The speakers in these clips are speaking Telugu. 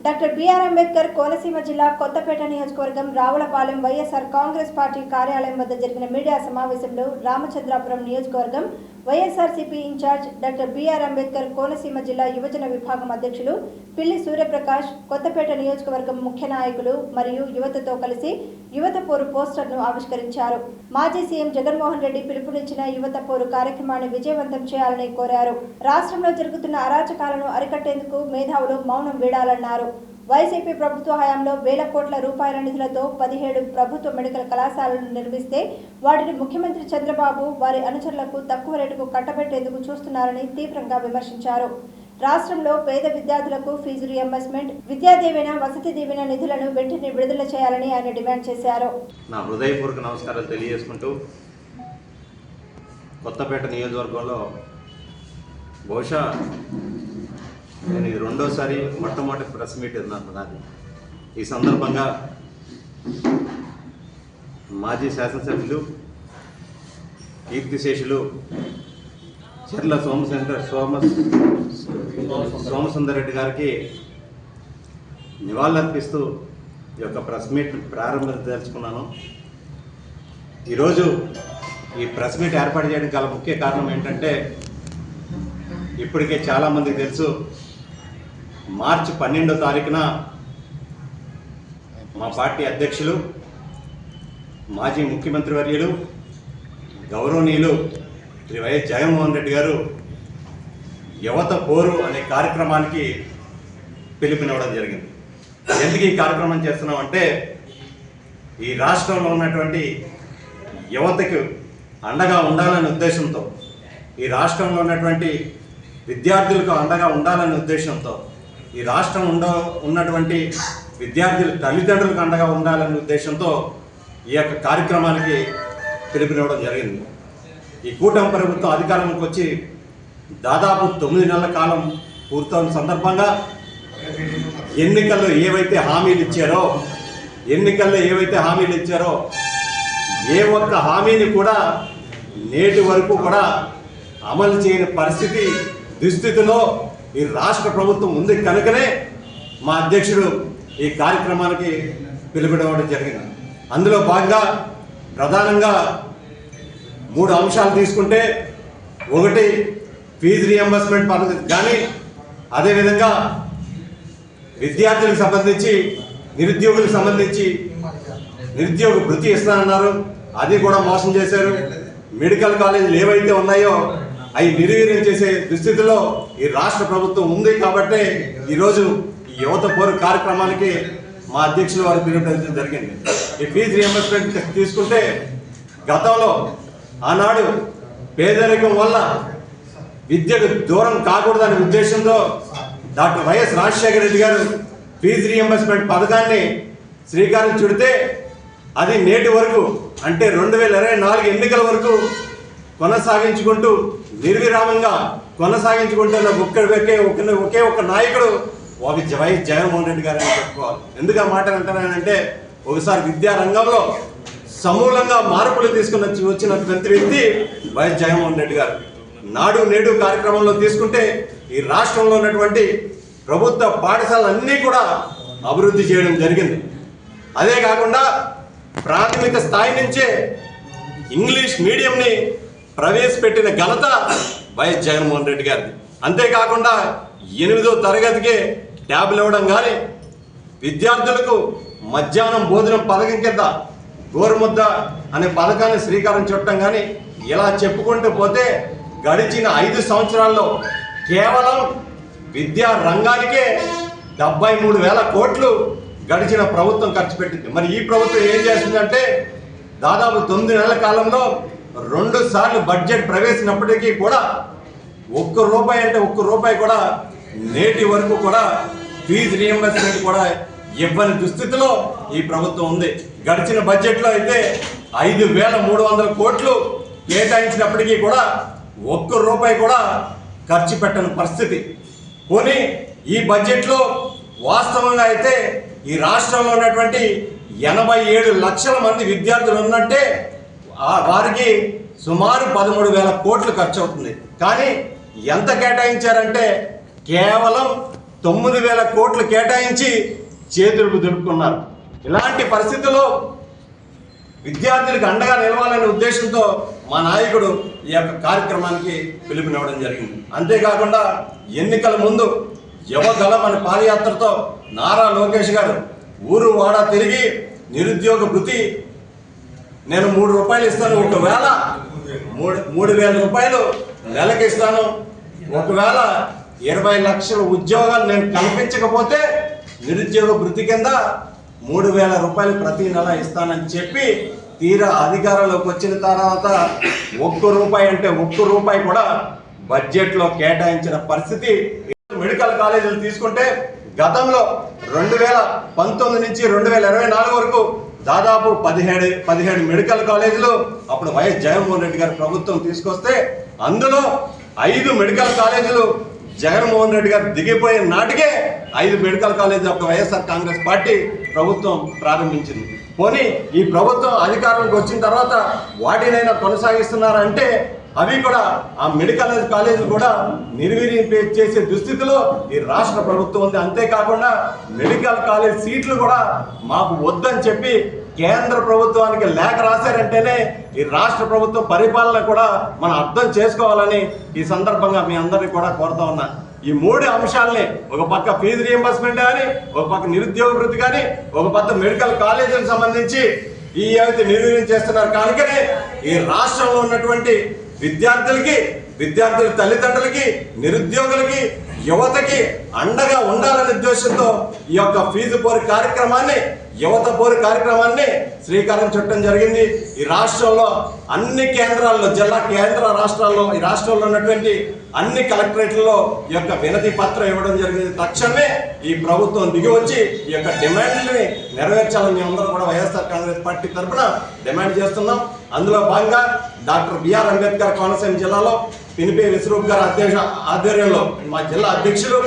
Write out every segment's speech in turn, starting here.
డాక్టర్ బిఆర్ అంబేద్కర్ కోనసీమ జిల్లా కొత్తపేట నియోజకవర్గం రావులపాలెం వైఎస్ఆర్ కాంగ్రెస్ పార్టీ కార్యాలయం వద్ద జరిగిన మీడియా సమావేశంలో రామచంద్రాపురం నియోజకవర్గం YSRCP incharge doctor BR Ambedkar Konaseema జిల్లా యువజన విభాగం అధ్యక్షులు పిల్లి సూర్యప్రకాష్ కొత్తపేట నియోజకవర్గం ముఖ్య నాయకులు మరియు యువతతో కలిసి యువత పోరు పోస్టర్ను ఆవిష్కరించారు. మాజీ సీఎం జగన్మోహన్ రెడ్డి పిలుపునిచ్చిన యువత పోరు కార్యక్రమాన్ని విజయవంతం చేయాలని కోరారు. రాష్ట్రంలో జరుగుతున్న అరాచకాలను అరికట్టేందుకు మేధావులు మౌనం వీడాలన్నారు. వైసీపీ ప్రభుత్వ హయాంలో వేల కోట్ల రూపాయల నిధులతో పదిహేడు ప్రభుత్వ మెడికల్ కళాశాలను నిర్మిస్తే వాటిని ముఖ్యమంత్రి చంద్రబాబు వారి అనుచరులకు తక్కువ రేటుకు కట్టబెట్టేందుకు చూస్తున్నారని తీవ్రంగా విమర్శించారు. రాష్ట్రంలో పేద విద్యార్థులకు ఫీజు రియంబర్స్మెంట్ విద్యా దీవెన వసతి దీవెన నిధులను వెంటనే విడుదల చేయాలని ఆయన డిమాండ్ చేశారు. నా హృదయపూర్వక నమస్కారాలు తెలియజేసుకుంటూ కొత్తపేట నియోజకవర్గంలో బహుశా నేను ఇది రెండోసారి మొట్టమొదటి ప్రెస్ మీట్ నాకు నాది. ఈ సందర్భంగా మాజీ శాసనసభ్యులు కీర్తిశేషులు చెర్ల సోమశంకర్ సోమ సోమసుందర్ రెడ్డి గారికి నివాళులర్పిస్తూ ఈ యొక్క ప్రెస్ మీట్ ప్రారంభించదలుచుకున్నాను ఈరోజు ఈ ప్రెస్ మీట్ ఏర్పాటు చేయడానికి గల ముఖ్య కారణం ఏంటంటే ఇప్పటికే చాలామందికి తెలుసు మార్చి పన్నెండో తారీఖున మా పార్టీ అధ్యక్షులు మాజీ ముఖ్యమంత్రి వర్యులు గౌరవనీయులు శ్రీ వైఎస్ జగన్మోహన్ రెడ్డి గారు యువత పోరు అనే కార్యక్రమానికి పిలుపునివ్వడం జరిగింది. ఎందుకు ఈ కార్యక్రమం చేస్తున్నాం అంటే ఈ రాష్ట్రంలో ఉన్నటువంటి యువతకు అండగా ఉండాలనే ఉద్దేశంతో ఈ రాష్ట్రంలో ఉన్నటువంటి విద్యార్థులకు అండగా ఉండాలనే ఉద్దేశంతో ఈ రాష్ట్రం ఉండ ఉన్నటువంటి విద్యార్థులు తల్లిదండ్రులకు అండగా ఉండాలనే ఉద్దేశంతో ఈ యొక్క కార్యక్రమానికి పిలుపునివ్వడం జరిగింది. ఈ కూటమి ప్రభుత్వం అధికారంలోకి వచ్చి దాదాపు తొమ్మిది నెలల కాలం పూర్తవున్న సందర్భంగా ఎన్నికల్లో ఏవైతే హామీలు ఇచ్చారో ఎన్నికల్లో ఏవైతే హామీలు ఇచ్చారో ఏ ఒక్క హామీని కూడా నేటి వరకు కూడా అమలు చేయని పరిస్థితి దుస్థితిలో ఈ రాష్ట్ర ప్రభుత్వం ఉంది కనుకనే మా అధ్యక్షుడు ఈ కార్యక్రమానికి పిలుపుడవడం జరిగింది. అందులో భాగంగా ప్రధానంగా మూడు అంశాలు తీసుకుంటే ఒకటి ఫీజు రియంబర్స్మెంట్ పద్ధతి. కానీ అదేవిధంగా విద్యార్థులకు సంబంధించి నిరుద్యోగులకు సంబంధించి నిరుద్యోగ వృత్తి ఇస్తానన్నారు. అది కూడా మోసం చేశారు. మెడికల్ కాలేజీలు ఏవైతే ఉన్నాయో అవి నిర్వీర్యం చేసే దుస్థితిలో ఈ రాష్ట్ర ప్రభుత్వం ఉంది కాబట్టే ఈరోజు ఈ యువత పోరు కార్యక్రమానికి మా అధ్యక్షుల వారు పిలుపునివ్వడం జరిగింది. ఈ ఫీజు రియంబర్స్మెంట్ తీసుకుంటే గతంలో ఆనాడు పేదరికం వల్ల విద్యకు దూరం కాకూడదనే ఉద్దేశంతో డాక్టర్ వైఎస్ రాజశేఖర రెడ్డి గారు ఫీజు రియంబర్స్మెంట్ పథకాన్ని శ్రీకారం చుడితే అది నేటి వరకు అంటే రెండు వేల ఇరవై నాలుగు ఎన్నికల వరకు కొనసాగించుకుంటూ నిర్విరామంగా కొనసాగించుకుంటున్న ఒక్క ఒకే ఒక ఒకే ఒక నాయకుడు ఒక వైఎస్ జగన్మోహన్ రెడ్డి గారు అని చెప్పుకోవాలి. ఎందుకు ఆ మాట అంటున్నానంటే ఒకసారి విద్యా రంగంలో సమూలంగా మార్పులు తీసుకున్న వచ్చినటువంటి వ్యక్తి వైఎస్ జగన్మోహన్ రెడ్డి గారు. నాడు నేడు కార్యక్రమంలో తీసుకుంటే ఈ రాష్ట్రంలో ఉన్నటువంటి ప్రభుత్వ పాఠశాలన్నీ కూడా అభివృద్ధి చేయడం జరిగింది. అదే కాకుండా ప్రాథమిక స్థాయి నుంచే ఇంగ్లీష్ మీడియంని ప్రవేశపెట్టిన ఘనత వైఎస్ జగన్మోహన్ రెడ్డి గారిది. అంతేకాకుండా ఎనిమిదో తరగతికే ట్యాబ్లు ఇవ్వడం కానీ విద్యార్థులకు మధ్యాహ్నం భోజనం పథకం కింద గోరుముద్ద అనే పథకాన్ని శ్రీకారం చుట్టం కానీ ఇలా చెప్పుకుంటూ పోతే గడిచిన ఐదు సంవత్సరాల్లో కేవలం విద్యా రంగానికే డెబ్బై మూడు వేల కోట్లు గడిచిన ప్రభుత్వం ఖర్చు పెట్టింది. మరి ఈ ప్రభుత్వం ఏం చేస్తుందంటే దాదాపు తొమ్మిది నెలల కాలంలో రెండు సార్లు బడ్జెట్ ప్రవేశినప్పటికీ కూడా ఒక్క రూపాయి అంటే ఒక్క రూపాయి కూడా నేటి వరకు కూడా ఫీజు రియంబర్స్మెంట్ కూడా ఇవ్వని దుస్థితిలో ఈ ప్రభుత్వం ఉంది. గడిచిన బడ్జెట్లో అయితే ఐదు వేల మూడు వందల కోట్లు కేటాయించినప్పటికీ కూడా ఒక్క రూపాయి కూడా ఖర్చు పెట్టని పరిస్థితి. పోనీ ఈ బడ్జెట్లో వాస్తవంగా అయితే ఈ రాష్ట్రంలో ఉన్నటువంటి ఎనభై ఏడు లక్షల మంది విద్యార్థులు ఉన్నట్టే వారికి సుమారు పదమూడు వేల కోట్లు ఖర్చు అవుతుంది కానీ ఎంత కేటాయించారంటే కేవలం తొమ్మిది వేల కోట్లు కేటాయించి చేతులు దులుపుకున్నారు ఇలాంటి పరిస్థితుల్లో విద్యార్థులకు అండగా నిలవాలనే ఉద్దేశంతో మా నాయకుడు ఈ యొక్క కార్యక్రమానికి పిలుపునివ్వడం జరిగింది. అంతేకాకుండా ఎన్నికల ముందు యువగలం అనే పాదయాత్రతో నారా లోకేష్ గారు ఊరు వాడ తిరిగి నిరుద్యోగ వృత్తి నేను మూడు రూపాయలు ఇస్తాను ఒకవేళ మూడు మూడు వేల రూపాయలు నెలకి ఇస్తాను. ఒకవేళ ఇరవై లక్షల ఉద్యోగాలు నేను కల్పించకపోతే నిరుద్యోగ వృత్తి కింద మూడు వేల రూపాయలు ప్రతి నెల ఇస్తానని చెప్పి తీరా అధికారంలోకి వచ్చిన తర్వాత ఒక్క రూపాయి అంటే ఒక్క రూపాయి కూడా బడ్జెట్లో కేటాయించిన పరిస్థితి మెడికల్ కాలేజీలు తీసుకుంటే గతంలో రెండు వేల పంతొమ్మిది నుంచి రెండు వేల ఇరవై నాలుగు వరకు దాదాపు పదిహేడు పదిహేడు మెడికల్ కాలేజీలు అప్పుడు వైఎస్ జగన్మోహన్ రెడ్డి గారు ప్రభుత్వం తీసుకొస్తే అందులో ఐదు మెడికల్ కాలేజీలు జగన్మోహన్ రెడ్డి గారు దిగిపోయిన నాటికే ఐదు మెడికల్ కాలేజీ అప్పుడు వైఎస్ఆర్ కాంగ్రెస్ పార్టీ ప్రభుత్వం ప్రారంభించింది. పోనీ ఈ ప్రభుత్వం అధికారంలోకి వచ్చిన తర్వాత వాటినైనా కొనసాగిస్తున్నారంటే అవి కూడా ఆ మెడికల్ కాలేజ్ కూడా నిర్వీర్యం చేసే దుస్థితిలో ఈ రాష్ట్ర ప్రభుత్వం ఉంది. అంతేకాకుండా మెడికల్ కాలేజ్ సీట్లు కూడా మాకు వద్దని చెప్పి కేంద్ర ప్రభుత్వానికి లేఖ రాశారంటేనే ఈ రాష్ట్ర ప్రభుత్వం పరిపాలన కూడా మనం అర్థం చేసుకోవాలని ఈ సందర్భంగా మీ అందరినీ కూడా కోరుతా ఉన్నా. ఈ మూడు అంశాలని ఒక పక్క ఫీజు రియంబర్స్మెంట్ కానీ ఒక పక్క నిరుద్యోగ వృత్తి కానీ ఒక పక్క మెడికల్ కాలేజీలకు సంబంధించి ఈ అయితే నిర్వీర్యం చేస్తున్నారు కనుకనే ఈ రాష్ట్రంలో ఉన్నటువంటి విద్యార్థులకి విద్యార్థుల తల్లిదండ్రులకి నిరుద్యోగులకి యువతకి అండగా ఉండాలనే ఉద్దేశంతో ఈ యొక్క ఫీజు పోరు కార్యక్రమాన్ని యువత పోరు కార్యక్రమాన్ని శ్రీకారం చుట్టడం జరిగింది. ఈ రాష్ట్రంలో అన్ని కేంద్రాల్లో జిల్లా కేంద్ర రాష్ట్రాల్లో ఈ రాష్ట్రంలో ఉన్నటువంటి అన్ని కలెక్టరేట్లలో ఈ యొక్క వినతి పత్రం ఇవ్వడం జరిగింది. తక్షణమే ఈ ప్రభుత్వం దిగి వచ్చి ఈ యొక్క డిమాండ్లని నెరవేర్చాలని మేము అందరం కూడా వైఎస్ఆర్ కాంగ్రెస్ పార్టీ తరఫున డిమాండ్ చేస్తున్నాం. అందులో భాగంగా డాక్టర్ బిఆర్ అంబేద్కర్ కోనసీమ జిల్లాలో పినిపి విశ్వరూప్ గారి అధ్యక్ష ఆధ్వర్యంలో మా జిల్లా అధ్యక్షులు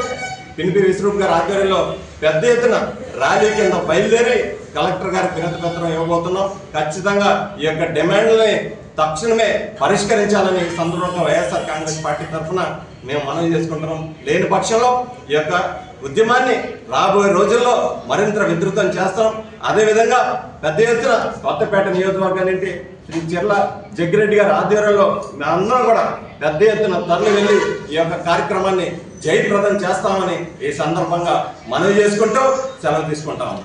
పినిపి విశ్వరూప్ గారి ఆధ్వర్యంలో పెద్ద ఎత్తున ర్యాలీ కింద బయలుదేరి కలెక్టర్ గారికి వినతి పత్రం ఇవ్వబోతున్నాం. ఖచ్చితంగా ఈ యొక్క డిమాండ్లని తక్షణమే పరిష్కరించాలని సందర్భంగా వైఎస్ఆర్ కాంగ్రెస్ పార్టీ తరఫున మేము మనవి చేసుకుంటున్నాం. లేని పక్షంలో ఈ యొక్క ఉద్యమాన్ని రాబోయే రోజుల్లో మరింత విస్తృతం చేస్తాం. అదేవిధంగా పెద్ద ఎత్తున కొత్తపేట నియోజకవర్గానికి శ్రీ చెర్ల జగ్గిరెడ్డి గారి ఆధ్వర్యంలో మేమందరం కూడా పెద్ద ఎత్తున తరలి వెళ్ళి ఈ యొక్క కార్యక్రమాన్ని జయప్రదం చేస్తామని ఈ సందర్భంగా మనవి చేసుకుంటూ సెలవు తీసుకుంటాము